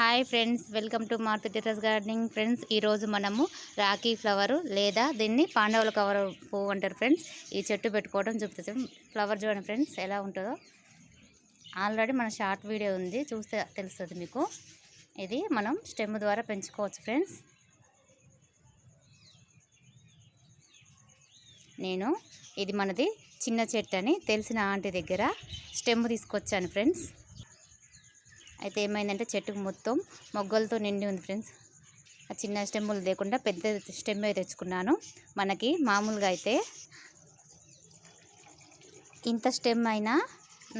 Hi friends welcome to మార్త్ terrace gardening. Friends ఈరోజు మనము రాఖీ ఫ్లవర్ లేదా దీన్ని పాండవుల కవర్ పువ్వు అంటారు ఫ్రెండ్స్. ఈ చెట్టు పెట్టుకోవడం చూపుతుంది ఫ్లవర్ చూడండి ఫ్రెండ్స్ ఎలా ఉంటుందో. ఆల్రెడీ మన షార్ట్ వీడియో ఉంది చూస్తే తెలుస్తుంది మీకు. ఇది మనం స్టెమ్ ద్వారా పెంచుకోవచ్చు ఫ్రెండ్స్. నేను ఇది మనది చిన్న చెట్టు అని తెలిసిన ఆంటీ దగ్గర స్టెమ్ తీసుకొచ్చాను ఫ్రెండ్స్. అయితే ఏమైందంటే చెట్టుకు మొత్తం మొగ్గలతో నిండి ఉంది ఫ్రెండ్స్. ఆ చిన్న స్టెమ్ములు లేకుండా పెద్ద స్టెమ్ తెచ్చుకున్నాను. మనకి మామూలుగా అయితే ఇంత స్టెమ్ అయినా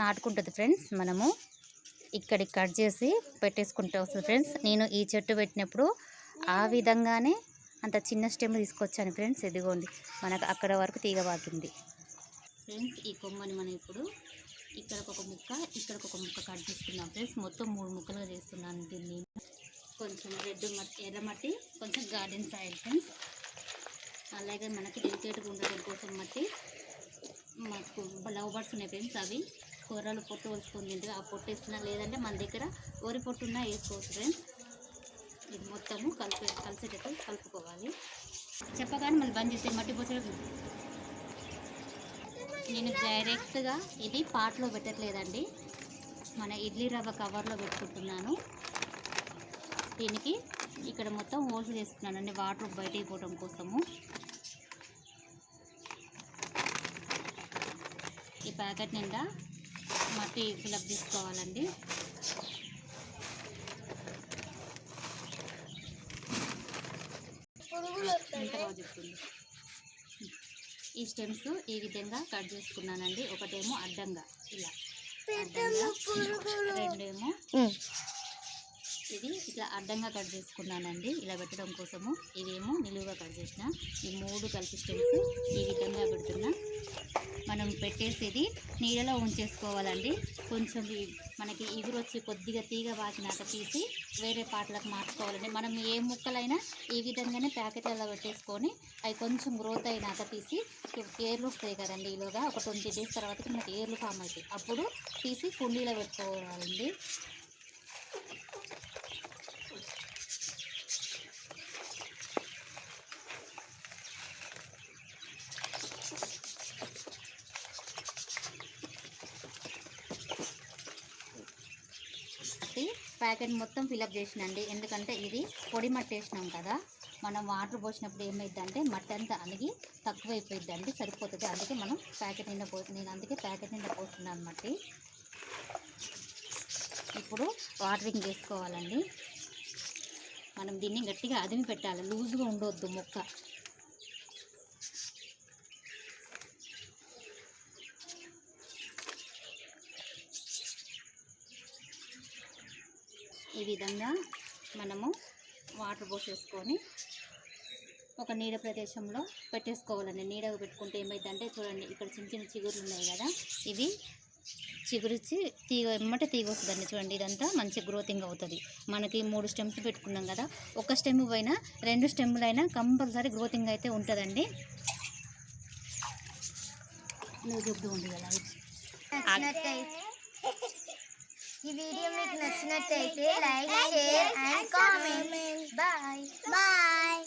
నాటుకుంటుంది ఫ్రెండ్స్ మనము. ఇక్కడికి కట్ చేసి పెట్టేసుకుంటే వస్తుంది ఫ్రెండ్స్. నేను ఈ చెట్టు పెట్టినప్పుడు ఆ విధంగానే అంత చిన్న స్టెమ్ తీసుకొచ్చాను ఫ్రెండ్స్. ఇదిగోండి మనకు అక్కడ వరకు తీగ ఫ్రెండ్స్ ఈ కొమ్మని మనం ఇప్పుడు ఇక్కడికి ఒక ముక్క ఇక్కడికి ఒక ముక్క కట్ చేసుకున్నాం ఫ్రెండ్స్. మొత్తం మూడు ముక్కలుగా చేస్తున్నాను దీన్ని. కొంచెం రెడ్ మట్టి ఎర్ర మట్టి కొంచెం గార్డెన్ సాయిల్ ఫ్రెండ్స్. అలాగే మనకి డెలికేట్గా ఉండడం కోసం మట్టి మాకు లవ్ బర్డ్స్ ఉన్నాయి ఫ్రెండ్స్ అవి. కూరలు పొట్టు వలుచుకుని ఆ పొట్టు వేస్తున్నా లేదంటే మన దగ్గర వరి పొట్టు ఉన్నా వేసుకోవచ్చు ఫ్రెండ్స్. ఇది మొత్తము కలిపి కలిసేటట్టు కలుపుకోవాలి. చెప్పగానే మళ్ళీ బంద్ చేస్తే మట్టి పోసేటప్పుడు నేను డైరెక్ట్గా ఇది పాట్లో పెట్టట్లేదండి. మన ఇడ్లీ రవ్వ కవర్లో పెట్టుకుంటున్నాను. దీనికి ఇక్కడ మొత్తం హోల్స్ వేసుకున్నానండి వాటర్ బయటికి పోవడం కోసము. ఈ ప్యాకెట్ నిండా మట్టి ఫిలప్ తీసుకోవాలండి. ఎంత బాగా చెప్తుంది? ఈ స్టెమ్స్ ఈ విధంగా కట్ చేసుకున్నానండి. ఒకటేమో అడ్డంగా. ఇలా. అడ్డంగా. రెండేమో ఇది ఇట్లా అడ్డంగా కట్ చేసుకున్నానండి. ఇలా పెట్టడం కోసము ఇవేమో నిలువుగా కట్ చేసిన ఈ మూడు కలిపి స్టెమ్స్ ఈ విధంగా పెడుతున్నా. మనం పెట్టేసేది నీడలో ఉంచేసుకోవాలండి. కొంచెం మనకి ఎగురు వచ్చి కొద్దిగా తీగ వాకినాక తీసి వేరే పాటలకు మార్చుకోవాలండి. మనం ఏ ముక్కలైనా ఈ విధంగానే ప్యాకెట్లలో పెట్టేసుకొని అవి కొంచెం గ్రోత్ అయినాక తీసి ఏర్లు వస్తాయి కదండి ఈలోగా ఒక ట్వంటీ డేస్ తర్వాత మనకి ఏర్లు ఫామ్ అవుతాయి. అప్పుడు తీసి కుండీలో పెట్టుకోవాలండి మట్టి ప్యాకెట్ మొత్తం ఫిలప్ చేసినండి. ఎందుకంటే ఇది పొడి మట్టి వేసినాం కదా మనం వాటర్ పోసినప్పుడు ఏమైందంటే మట్టి అంతా అణిగి తక్కువ అయిపోయిందండి అండి సరిపోతుంది. అందుకే మనం ప్యాకెట్ నిండా పో నేను అందుకే ప్యాకెట్ నిండా పోస్తున్నాను మట్టి. ఇప్పుడు వాటరింగ్ చేసుకోవాలండి. మనం దీన్ని గట్టిగా అదిమి పెట్టాలి లూజ్గా ఉండొద్దు మొక్క. ఈ విధంగా మనము వాటర్ పోసేసుకొని ఒక నీడ ప్రదేశంలో పెట్టేసుకోవాలండి. నీడకు పెట్టుకుంటే ఏమైందంటే చూడండి ఇక్కడ చిన్న చిన్న చిగురులు ఉన్నాయి కదా ఇవి చిగురిచ్చి తీగ ఎమ్మట తీగ వస్తుందండి చూడండి. ఇదంతా మంచి గ్రోతింగ్ అవుతుంది. మనకి మూడు స్టెమ్స్ పెట్టుకున్నాం కదా ఒక స్టెమ్ పైన రెండు స్టెమ్లైనా కంపల్సరీ గ్రోతింగ్ అయితే ఉంటుందండి. నువ్వు చెప్తూ ఉంది కదా. ఈ వీడియో మీకు నచ్చినట్టయితే like share and comment bye bye